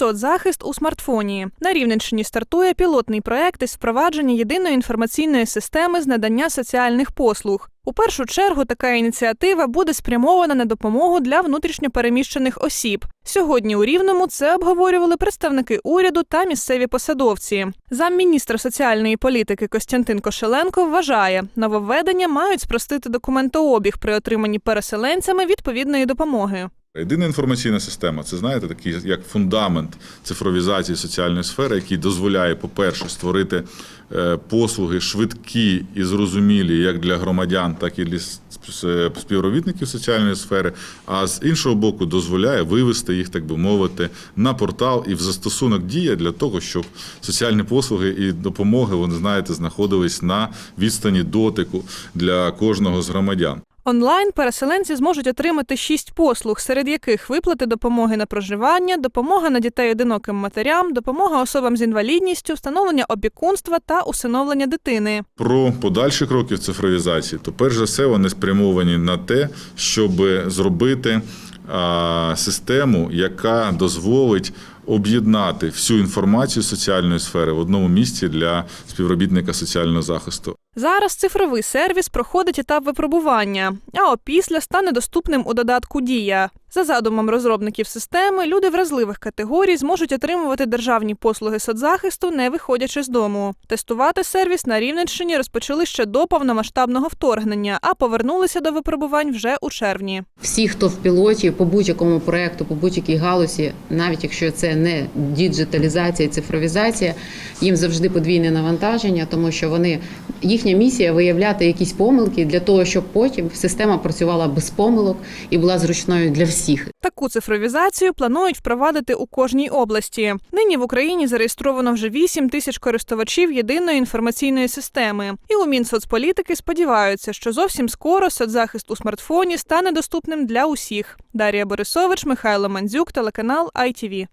Соцзахист у смартфоні. На Рівненщині стартує пілотний проект із впровадження єдиної інформаційної системи з надання соціальних послуг. У першу чергу така ініціатива буде спрямована на допомогу для внутрішньопереміщених осіб. Сьогодні у Рівному це обговорювали представники уряду та місцеві посадовці. Замміністра соціальної політики Костянтин Кошеленко вважає, нововведення мають спростити документообіг при отриманні переселенцями відповідної допомоги. Єдина інформаційна система це знаєте, такий як фундамент цифровізації соціальної сфери, який дозволяє, по-перше, створити е, послуги швидкі і зрозумілі як для громадян, так і для співробітників соціальної сфери. А з іншого боку, дозволяє вивести їх, так би мовити, на портал і в застосунок дія для того, щоб соціальні послуги і допомоги вони знаєте знаходились на відстані дотику для кожного з громадян. Онлайн переселенці зможуть отримати шість послуг, серед яких виплати допомоги на проживання, допомога на дітей одиноким матерям, допомога особам з інвалідністю, встановлення опікунства та усиновлення дитини. Про подальші кроки в цифровізації, то перш за все вони спрямовані на те, щоб зробити систему, яка дозволить об'єднати всю інформацію соціальної сфери в одному місці для співробітника соціального захисту. Зараз цифровий сервіс проходить етап випробування, а опісля стане доступним у додатку Дія. За задумом розробників системи, люди вразливих категорій зможуть отримувати державні послуги соцзахисту, не виходячи з дому. Тестувати сервіс на Рівненщині розпочали ще до повномасштабного вторгнення, а повернулися до випробувань вже у червні. Всі, хто в пілоті по будь-якому проекту, по будь-якій галузі, навіть якщо це не діджиталізація, цифровізація, їм завжди подвійне навантаження, тому що вони їхня місія виявляти якісь помилки для того, щоб потім система працювала без помилок і була зручною для всіх. Таку цифровізацію планують впровадити у кожній області. Нині в Україні зареєстровано вже 8 тисяч користувачів єдиної інформаційної системи. І у Мінсоцполітики сподіваються, що зовсім скоро соцзахист у смартфоні стане доступним для усіх. Дар'я Борисович, Михайло Мандзюк, телеканал ITV.